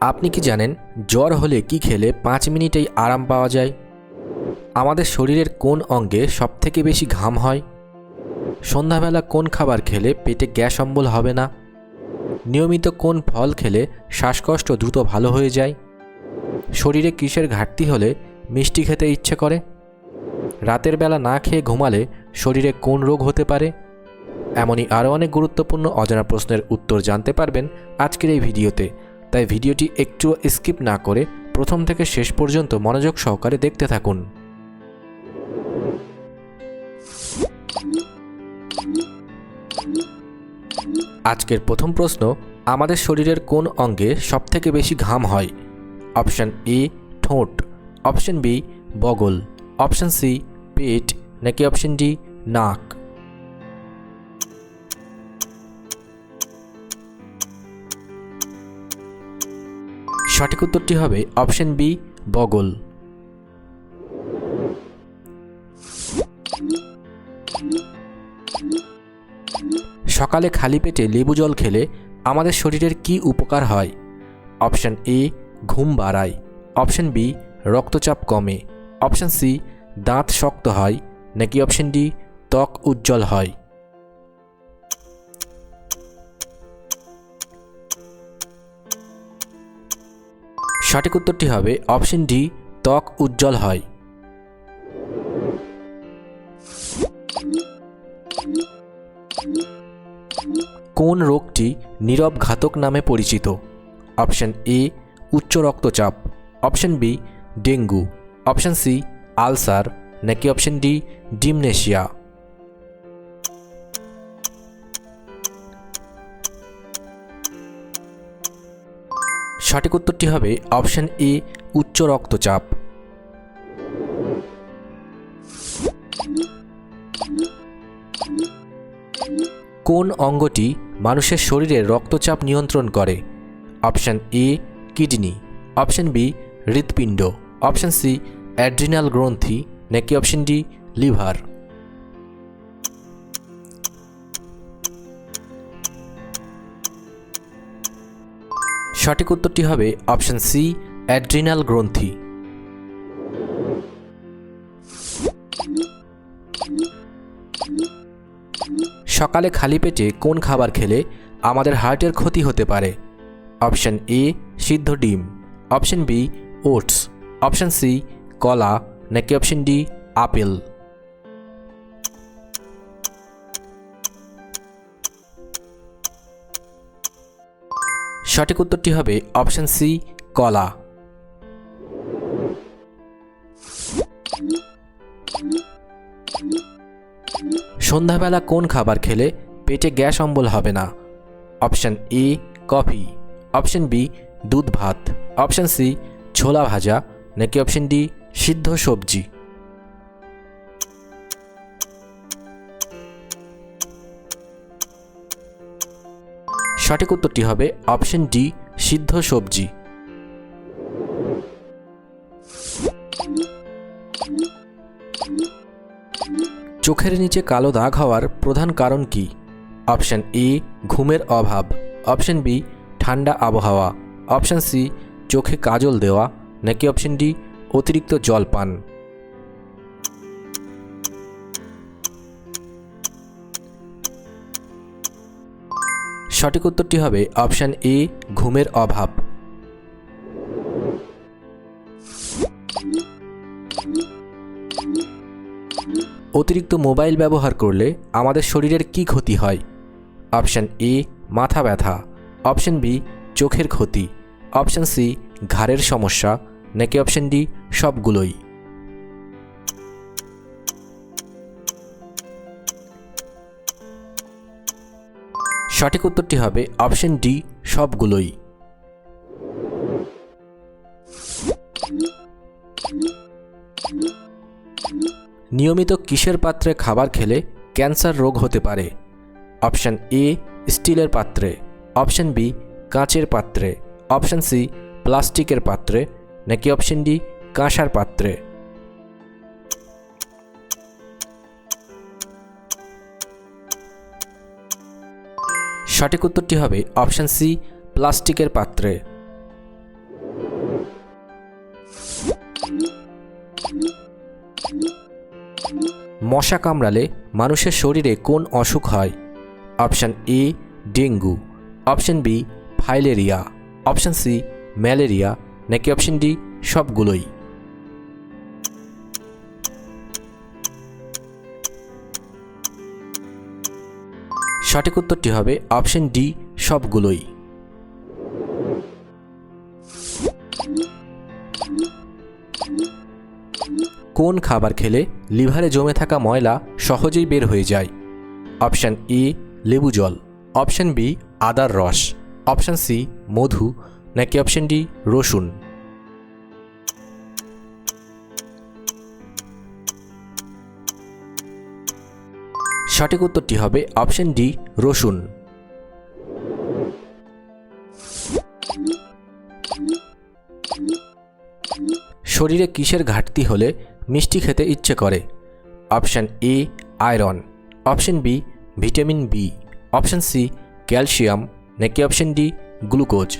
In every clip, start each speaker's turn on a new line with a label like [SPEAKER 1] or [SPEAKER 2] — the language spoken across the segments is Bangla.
[SPEAKER 1] আপনি কি জানেন, জ্বর হলে কি খেলে পাঁচ মিনিটেই আরাম পাওয়া যায়? আমাদের শরীরের কোন অঙ্গে সবথেকে বেশি ঘাম হয়? সন্ধ্যাবেলা কোন খাবার খেলে পেটে গ্যাস অম্বল হবে না? নিয়মিত কোন ফল খেলে শ্বাসকষ্ট দ্রুত ভালো হয়ে যায়? শরীরে কিসের ঘাটতি হলে মিষ্টি খেতে ইচ্ছে করে? রাতের বেলা না খেয়ে ঘুমালে শরীরে কোন রোগ হতে পারে? এমনই আরও অনেক গুরুত্বপূর্ণ অজানা প্রশ্নের উত্তর জানতে পারবেন আজকের এই ভিডিওতে। তাই ভিডিওটি একটুও স্কিপ না করে প্রথম থেকে শেষ পর্যন্ত মনোযোগ সহকারে দেখতে থাকুন। আজকের প্রথম প্রশ্ন, আমাদের শরীরের কোন অঙ্গে সবথেকে বেশি ঘাম হয়? অপশান এ, ঠোঁট। অপশান বি, বগল। অপশান সি, পেট। নাকি অপশান ডি, নাক। সঠিক উত্তরটি হবে অপশন বি, বগল। সকালে খালি পেটে লেবু জল খেলে আমাদের শরীরের কি উপকার হয়? অপশন এ, ঘুম বাড়ায়। অপশন বি, রক্তচাপ কমে। অপশন সি, দাঁত শক্ত হয়। নাকি অপশন ডি, ত্বক উজ্জ্বল হয়। সঠিক উত্তরটি হবে অপশন ডি, ত্বক উজ্জ্বল হয়। কোন রোগটি নীরব ঘাতক নামে পরিচিত? অপশন এ, উচ্চ রক্তচাপ। Option B, dengue. Option C, ulcer. নাকি অপশন ডি, ডিমনেশিয়া। সঠিক উত্তরটি হবে অপশন এ, উচ্চ রক্তচাপ। কোন অঙ্গটি মানুষের শরীরে রক্তচাপ নিয়ন্ত্রণ করে? Option A, kidney. Option B, হৃৎপিণ্ড। অপশন সি, অ্যাড্রিনাল গ্রন্থি। নাকি অপশন ডি, লিভার। সঠিক উত্তরটি হবে অপশন সি, অ্যাড্রিনাল গ্রন্থি। সকালে খালি পেটে কোন খাবার খেলে আমাদের হার্টের ক্ষতি হতে পারে? অপশন এ, সিদ্ধ ডিম। Option B, oats. Option C, কলা। নাকি অপশন ডি, আপেল। সঠিক উত্তরটি হবে অপশান সি, কলা। সন্ধ্যাবেলা কোন খাবার খেলে পেটে গ্যাস অম্বল হবে না? Option A, coffee. Option B, দুধ ভাত। অপশান সি, ছোলা ভাজা। নাকি অপশান ডি, সিদ্ধ সবজি? সঠিক উত্তরটি হবে অপশন ডি, সিদ্ধ সবজি। চোখের নিচে কালো দাগ হওয়ার প্রধান কারণ কি? অপশন এ, ঘুমের অভাব। অপশন বি, ঠান্ডা আবহাওয়া। অপশন সি, চোখে কাজল দেওয়া। নাকি অপশন ডি, অতিরিক্ত জল পান। সঠিক উত্তরটি হবে অপশান এ, ঘুমের অভাব। অতিরিক্ত মোবাইল ব্যবহার করলে আমাদের শরীরের কি ক্ষতি হয়? অপশান এ, মাথা ব্যথা। অপশান বি, চোখের ক্ষতি। অপশান সি, ঘাড়ের সমস্যা। নাকি অপশান ডি, সবগুলোই। সঠিক উত্তরটি হবে অপশন ডি, সবগুলোই। নিয়মিত কিসের পাত্রে খাবার খেলে ক্যান্সার রোগ হতে পারে। অপশান এ, স্টিলের পাত্রে। অপশান বি, কাঁচের পাত্রে। অপশান সি, প্লাস্টিকের পাত্রে। নাকি অপশান ডি, কাঁসার পাত্রে? সঠিক উত্তরটি হবে অপশান সি, প্লাস্টিকের পাত্রে। মশা কামড়ালে মানুষের শরীরে কোন অসুখ হয়? Option A, dengue. Option B, filaria. Option C, malaria. নাকি অপশান ডি, সবগুলোই? সঠিক উত্তরটি হবে অপশন ডি, সবগুলোই। কোন খাবার খেলে লিভারে জমে থাকা ময়লা সহজেই বের হয়ে যায়? অপশান এ, লেবু জল। অপশান বি, আদার রস। অপশান সি, মধু। নাকি অপশান ডি, রসুন? সঠিক উত্তরটি হবে অপশন ডি, রসুন। শরীরে কিসের ঘাটতি হলে মিষ্টি খেতে ইচ্ছে করে? Option A, iron. Option B, vitamin B. Option C, calcium. নাকি অপশন ডি, গ্লুকোজ?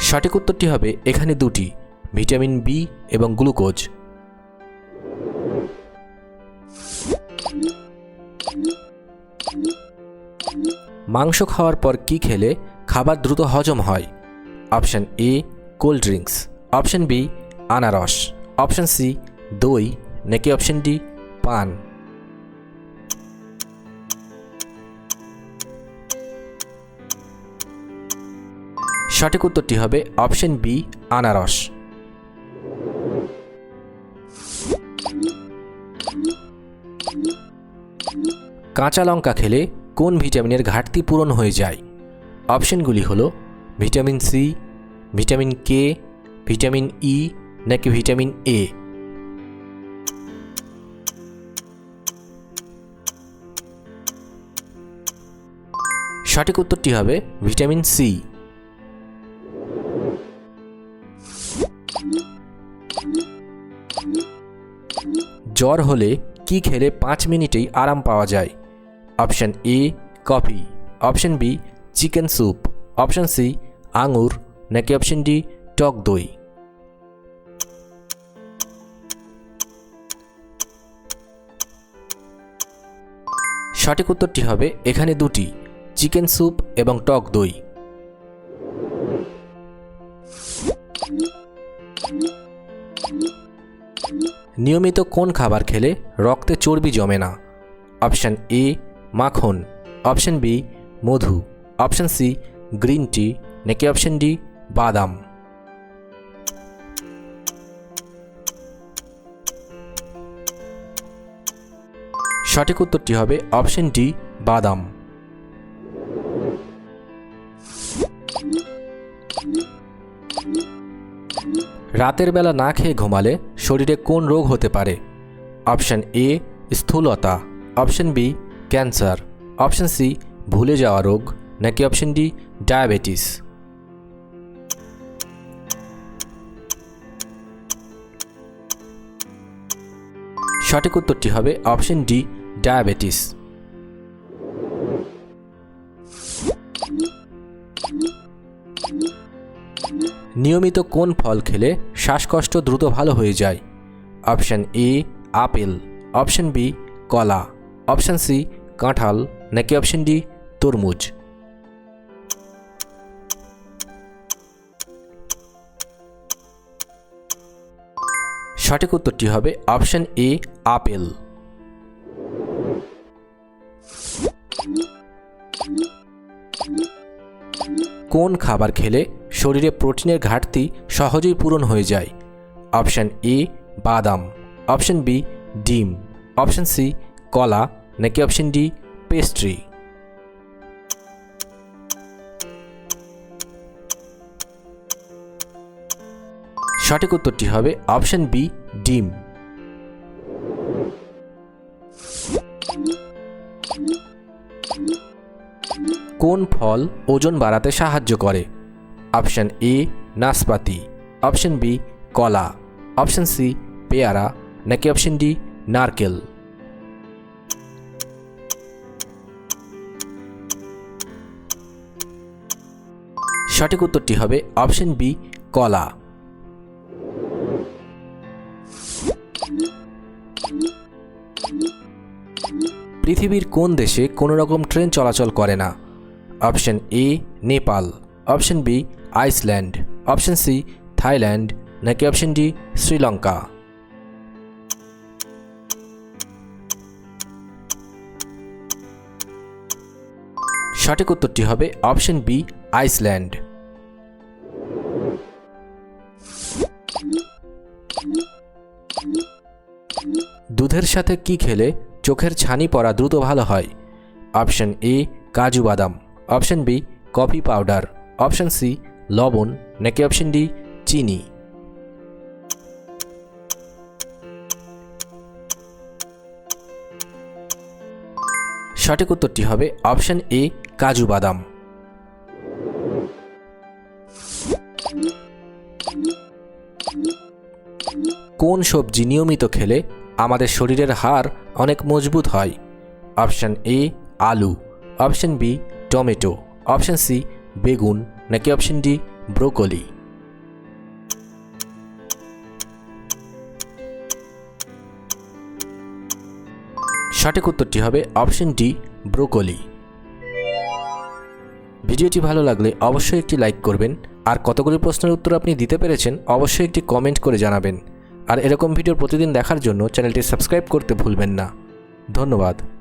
[SPEAKER 1] সঠিক উত্তরটি হবে এখানে দুটি। ভিটামিন বি এবং গ্লুকোজ। মাংস খাওয়ার পর কি খেলে খাবার দ্রুত হজম হয়? Option A, cold drinks. Option B, আনারস। অপশান সি, দই। নাকি অপশান ডি, পান। সঠিক উত্তরটি হবে অপশন বি, আনারস। কাঁচা লঙ্কা খেলে কোন ভিটামিনের ঘাটতি পূরণ হয়ে যায়? অপশনগুলি হলো vitamin C, vitamin K, vitamin E নাকি ভিটামিন এ। সঠিক উত্তরটি হবে ভিটামিন সি। জ্বর হলে কি খেলে পাঁচ মিনিটেই আরাম পাওয়া যায়? Option A, coffee. Option B, chicken soup. Option C, আঙুর। নাকি অপশান ডি, টক দই? সঠিক উত্তরটি হবে এখানে দুটি, চিকেন স্যুপ এবং টক দই। নিয়মিত কোন খাবার খেলে রক্তে চর্বি জমে না? অপশান এ মাখন। অপশান বি মধু। Option C green tea. নাকি অপশান ডি বাদাম। সঠিক উত্তরটি হবে অপশান ডি বাদাম। রাতের বেলা না খেয়ে ঘুমালে শরীরে কোন রোগ হতে পারে? অপশান এ, স্থূলতা। Option B, cancer. Option C, ভুলে যাওয়া রোগ। নাকি অপশান ডি, ডায়াবেটিস? সঠিক উত্তরটি হবে অপশান ডি, ডায়াবেটিস। নিয়মিত কোন ফল খেলে শ্বাসকষ্ট দ্রুত ভালো হয়ে যায়। Option A, apple. Option B, কলা। অপশান সি, কাঁঠাল। নাকি অপশান ডি, তরমুজ? সঠিক উত্তরটি হবে অপশান এ, আপেল। কোন খাবার খেলে শরীরে প্রোটিনের ঘাটতি সহজেই পূরণ হয়ে যায়। অপশান এ, বাদাম। অপশান বি, ডিম। অপশান সি, কলা। নাকি অপশান ডি, পেস্ট্রি। সঠিক উত্তরটি হবে অপশান বি, ডিম। কোন ফল ওজন বাড়াতে সাহায্য করে? অপশান এ, নাশপাতি। অপশান বি, কলা। অপশান সি, পেয়ারা। নাকি অপশান ডি, নারকেল। সঠিক উত্তরটি হবে অপশান বি, কলা। পৃথিবীর কোন দেশে কোনো রকম ট্রেন চলাচল করে না? Option A, Nepal. Option B, Iceland. Option C, Thailand. নাকি অপশন ডি, শ্রীলঙ্কা। সঠিক উত্তরটি হবে অপশন বি, আইসল্যান্ড। দুধের সাথে কি খেলে চোখের ছানি পড়া দ্রুত ভালো হয়? অপশন এ, কাজু বাদাম। Option B, coffee powder. Option C, লবণ, নাকি অপশন ডি, চিনি? সঠিক উত্তরটি হবে অপশন এ, কাজু বাদাম। কোন সবজি নিয়মিত খেলে আমাদের শরীরের হাড় অনেক মজবুত হয়? অপশন এ, আলু। Option B, tomato. Option C বেগুন নাকি অপশন ডি ব্রোকলি? সঠিক উত্তরটি হবে অপশন ডি ব্রোকলি। ভিডিওটি ভালো লাগলে অবশ্যই একটি লাইক করবেন, আর কতগুলি প্রশ্নের উত্তর আপনি দিতে পেরেছেন অবশ্যই একটি কমেন্ট করে জানাবেন। আর এরকম ভিডিও প্রতিদিন দেখার জন্য চ্যানেলটি সাবস্ক্রাইব করতে ভুলবেন না। ধন্যবাদ।